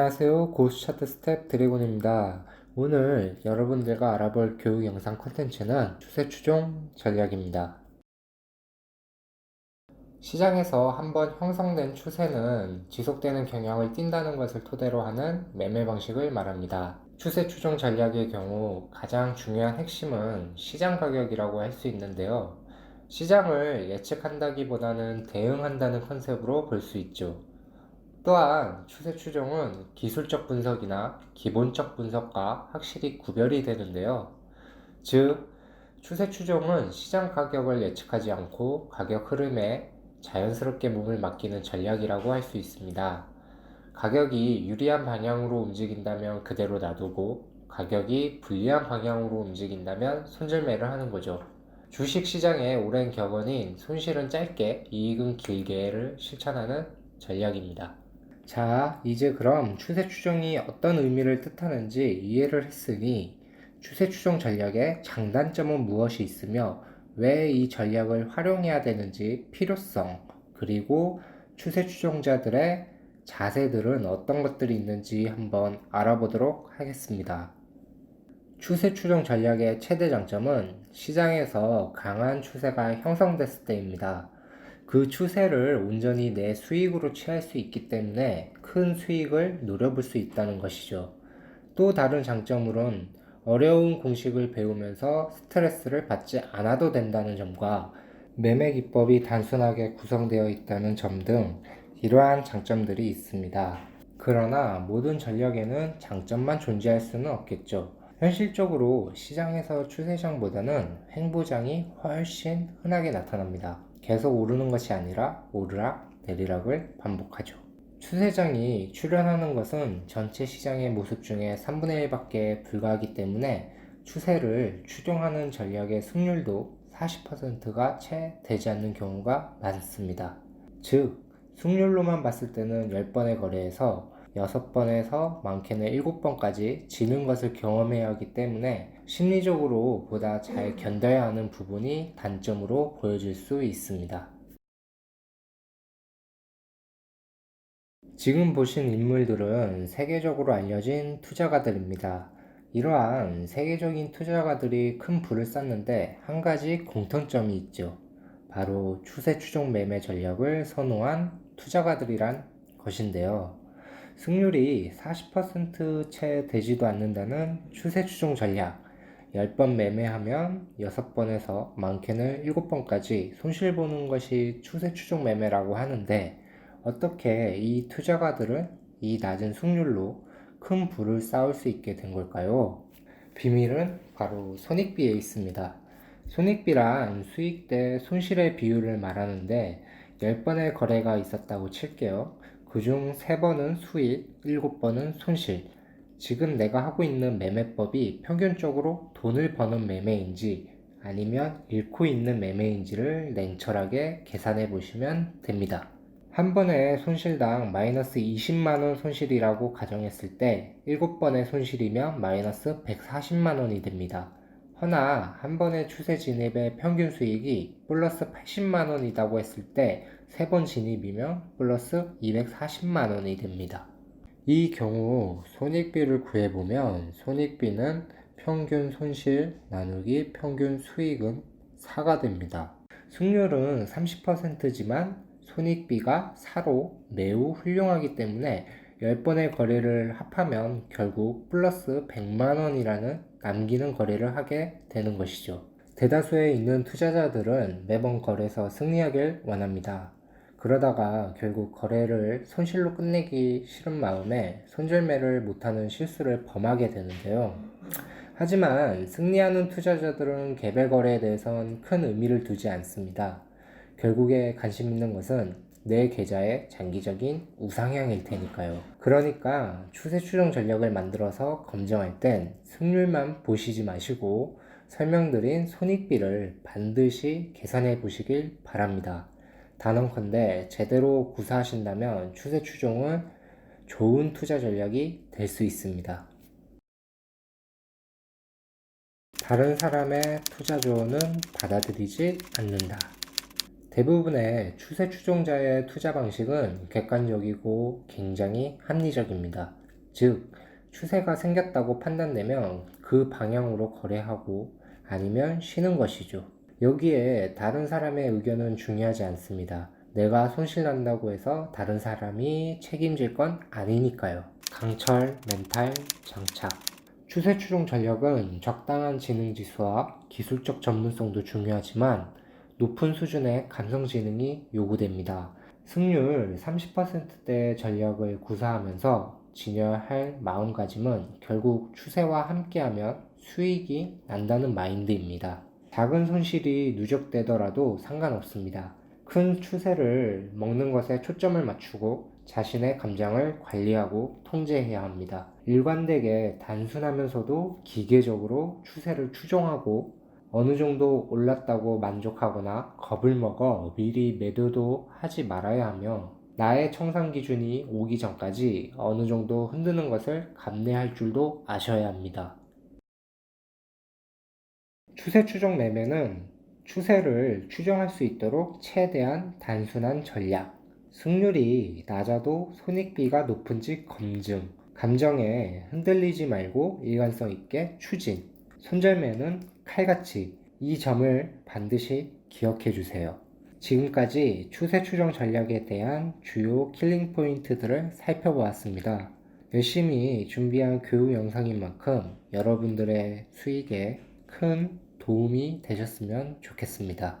안녕하세요. 고수 차트 스텝 드래곤입니다. 오늘 여러분들과 알아볼 교육 영상 콘텐츠는 추세 추종 전략입니다. 시장에서 한번 형성된 추세는 지속되는 경향을 띈다는 것을 토대로 하는 매매 방식을 말합니다. 추세 추종 전략의 경우 가장 중요한 핵심은 시장 가격이라고 할 수 있는데요. 시장을 예측한다기보다는 대응한다는 컨셉으로 볼 수 있죠. 또한 추세 추종은 기술적 분석이나 기본적 분석과 확실히 구별이 되는데요. 즉, 추세 추종은 시장 가격을 예측하지 않고 가격 흐름에 자연스럽게 몸을 맡기는 전략이라고 할 수 있습니다. 가격이 유리한 방향으로 움직인다면 그대로 놔두고 가격이 불리한 방향으로 움직인다면 손절매를 하는 거죠. 주식 시장의 오랜 격언인 손실은 짧게 이익은 길게를 실천하는 전략입니다. 자, 이제 그럼 추세 추종이 어떤 의미를 뜻하는지 이해를 했으니 추세 추종 전략의 장단점은 무엇이 있으며 왜 이 전략을 활용해야 되는지 필요성, 그리고 추세 추종자들의 자세들은 어떤 것들이 있는지 한번 알아보도록 하겠습니다. 추세 추종 전략의 최대 장점은 시장에서 강한 추세가 형성됐을 때입니다. 그 추세를 온전히 내 수익으로 취할 수 있기 때문에 큰 수익을 노려볼 수 있다는 것이죠. 또 다른 장점으론 어려운 공식을 배우면서 스트레스를 받지 않아도 된다는 점과 매매 기법이 단순하게 구성되어 있다는 점 등 이러한 장점들이 있습니다. 그러나 모든 전략에는 장점만 존재할 수는 없겠죠. 현실적으로 시장에서 추세장보다는 횡보장이 훨씬 흔하게 나타납니다. 계속 오르는 것이 아니라 오르락 내리락을 반복하죠. 추세장이 출현하는 것은 전체 시장의 모습 중에 3분의 1밖에 불과하기 때문에 추세를 추종하는 전략의 승률도 40%가 채 되지 않는 경우가 많습니다. 즉, 승률로만 봤을 때는 10번의 거래에서 6번에서 많게는 7번까지 지는 것을 경험해야 하기 때문에 심리적으로 보다 잘 견뎌야 하는 부분이 단점으로 보여질 수 있습니다. 지금 보신 인물들은 세계적으로 알려진 투자가들입니다. 이러한 세계적인 투자가들이 큰 부를 쌓는데 한 가지 공통점이 있죠. 바로 추세 추종 매매 전략을 선호한 투자가들이란 것인데요. 승률이 40%채 되지도 않는다는 추세 추종 전략. 10번 매매하면 6번에서 많게는 7번까지 손실 보는 것이 추세 추종 매매라고 하는데 어떻게 이 투자가들은 이 낮은 승률로 큰 부를 쌓을 수 있게 된 걸까요? 비밀은 바로 손익비에 있습니다. 손익비란 수익 대 손실의 비율을 말하는데 10번의 거래가 있었다고 칠게요. 그중 3번은 수익, 7번은 손실. 지금 내가 하고 있는 매매법이 평균적으로 돈을 버는 매매인지 아니면 잃고 있는 매매인지를 냉철하게 계산해 보시면 됩니다. 한 번의 손실당 마이너스 20만원 손실이라고 가정했을 때 7번의 손실이면 마이너스 140만원이 됩니다. 허나 한 번의 추세 진입의 평균 수익이 플러스 80만 원이라고 했을 때 세 번 진입이면 플러스 240만 원이 됩니다. 이 경우 손익비를 구해보면 손익비는 평균 손실 나누기 평균 수익은 4가 됩니다. 승률은 30%지만 손익비가 4로 매우 훌륭하기 때문에 10번의 거래를 합하면 결국 플러스 100만원이라는 남기는 거래를 하게 되는 것이죠. 대다수에 있는 투자자들은 매번 거래에서 승리하길 원합니다. 그러다가 결국 거래를 손실로 끝내기 싫은 마음에 손절매를 못하는 실수를 범하게 되는데요. 하지만 승리하는 투자자들은 개별 거래에 대해선 큰 의미를 두지 않습니다. 결국에 관심 있는 것은 내 계좌의 장기적인 우상향일 테니까요. 그러니까 추세 추종 전략을 만들어서 검증할 땐 승률만 보시지 마시고 설명드린 손익비를 반드시 계산해 보시길 바랍니다. 단언컨대 제대로 구사하신다면 추세 추종은 좋은 투자 전략이 될 수 있습니다. 다른 사람의 투자 조언은 받아들이지 않는다. 대부분의 추세 추종자의 투자 방식은 객관적이고 굉장히 합리적입니다. 즉, 추세가 생겼다고 판단되면 그 방향으로 거래하고 아니면 쉬는 것이죠. 여기에 다른 사람의 의견은 중요하지 않습니다. 내가 손실 난다고 해서 다른 사람이 책임질 건 아니니까요. 강철, 멘탈, 장착. 추세 추종 전략은 적당한 지능 지수와 기술적 전문성도 중요하지만 높은 수준의 감성 지능이 요구됩니다. 승률 30%대 전략을 구사하면서 진열할 마음가짐은 결국 추세와 함께하면 수익이 난다는 마인드입니다. 작은 손실이 누적되더라도 상관없습니다. 큰 추세를 먹는 것에 초점을 맞추고 자신의 감정을 관리하고 통제해야 합니다. 일관되게 단순하면서도 기계적으로 추세를 추종하고 어느 정도 올랐다고 만족하거나 겁을 먹어 미리 매도도 하지 말아야 하며 나의 청산 기준이 오기 전까지 어느 정도 흔드는 것을 감내할 줄도 아셔야 합니다. 추세 추종 매매는 추세를 추정할 수 있도록 최대한 단순한 전략, 승률이 낮아도 손익비가 높은지 검증, 감정에 흔들리지 말고 일관성 있게 추진, 손절매는 칼같이 이 점을 반드시 기억해 주세요. 지금까지 추세 추정 전략에 대한 주요 킬링 포인트들을 살펴보았습니다. 열심히 준비한 교육 영상인 만큼 여러분들의 수익에 큰 도움이 되셨으면 좋겠습니다.